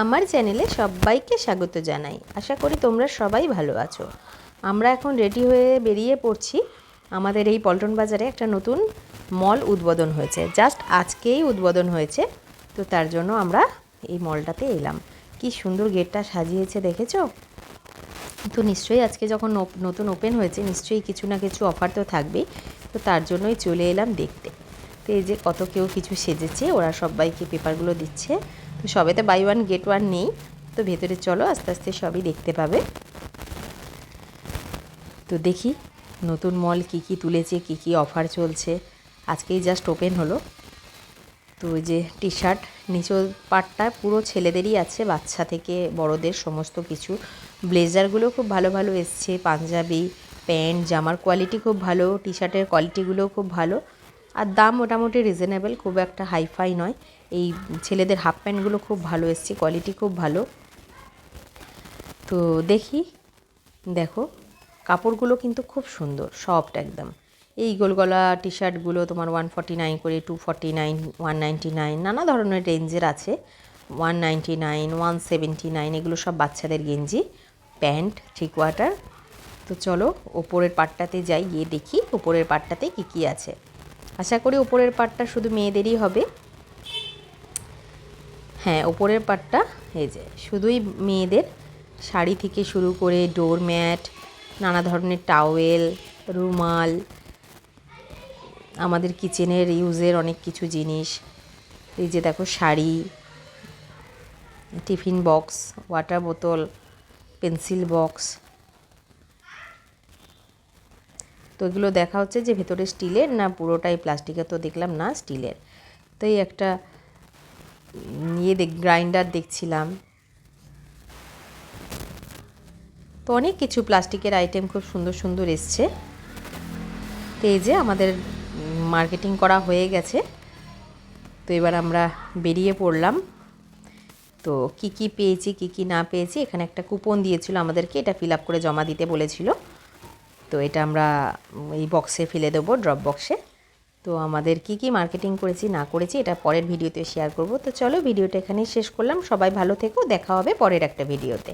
আমার চ্যানেলে সবাইকে স্বাগত জানাই। আশা করি তোমরা সবাই ভালো আছো। আমরা এখন রেডি হয়ে বেরিয়ে পড়ছি। আমাদের এই পল্টন বাজারে একটা নতুন মল উদ্বোধন হয়েছে। জাস্ট আজকেই উদ্বোধন হয়েছে। তো তার জন্য আমরা এই মলটাতে এলাম। কি সুন্দর গেটটা সাজিয়েছে, দেখেছ? তো নিশ্চয়ই আজকে যখন নতুন ওপেন হয়েছে, নিশ্চয়ই কিছু না কিছু অফার তো থাকবেই। তো তার জন্যই চলে এলাম দেখতে। তো এই যে কত কেউ কিছু সেজেছে, ওরা সবাইকে পেপারগুলো দিচ্ছে। তো সবেতে বাই ওয়ান গেট ওয়ান নেই, তো ভেতরে চলো, আস্তে আস্তে সবই দেখতে পাবে। তো দেখি নতুন মল কি কি তুলেছে, কি কি অফার চলছে। আজকেই জাস্ট ওপেন হলো। তো ওই যে টি শার্ট নিচের পাটটা পুরো ছেলেদেরই আছে, বাচ্চা থেকে বড়দের সমস্ত কিছু। ব্লেজারগুলো খুব ভালো ভালো এসছে, পাঞ্জাবি, প্যান্ট, জামার কোয়ালিটি খুব ভালো টি শার্টের কোয়ালিটিগুলোও খুব ভালো। আর দাম মোটামুটি রিজনেবল খুব একটা হাইফাই নয়। এই ছেলেদের হাফ প্যান্টগুলো খুব ভালো এসছে কোয়ালিটি খুব ভালো। তো দেখি, দেখো, কাপড়গুলো কিন্তু খুব সুন্দর সফট একদম। এই গোলগলা টি শার্টগুলো তোমার ওয়ান ফর্টি নাইন করে two forty nine one ninety nine নানা ধরনের রেঞ্জের আছে। One ninety nine one seventy nine এগুলো সব বাচ্চাদের গেঞ্জি, প্যান্ট থ্রি কোয়ার্টার তো চলো, ওপরের পাটটাতে যাই, গিয়ে দেখি, ওপরের পাটটাতে কী কী আছে। আশা করি ওপরের পাটটা শুধু মেয়েদেরই হবে। হ্যাঁ ওপরের পাটটা এই যে, শুধুই মেয়েদের। শাড়ি থেকে শুরু করে ডোরম্যাট নানা ধরনের টাওয়েল, রুমাল, আমাদের কিচেনের ইউজের অনেক কিছু জিনিস। এই যে দেখো শাড়ি, টিফিন বক্স, ওয়াটার বোতল, পেন্সিল বক্স তো এগুলো দেখা হচ্ছে যে ভেতরে স্টিলের না পুরোটাই প্লাস্টিকের, তো দেখলাম না স্টিলের। তো এই একটা ইয়ে দেখ, গ্রাইন্ডার দেখছিলাম। তো অনেক কিছু প্লাস্টিকের আইটেম খুব সুন্দর সুন্দর এসছে। তো এই যে আমাদের মার্কেটিং করা হয়ে গেছে। তো এবার আমরা বেরিয়ে পড়লাম। তো কি কি পেয়েছি, কি কি না পেয়েছি, এখানে একটা কুপন দিয়েছিল আমাদেরকে, এটা ফিল আপ করে জমা দিতে বলেছিল। তো এটা আমরা এই বক্সে ফেলে দেবো ড্রপ বক্সে তো আমাদের কি কি মার্কেটিং করেছি, না করেছি, এটা পরের ভিডিওতে শেয়ার করব। তো চলো ভিডিওটা এখানেই শেষ করলাম। সবাই ভালো থেকো, দেখা হবে পরের একটা ভিডিওতে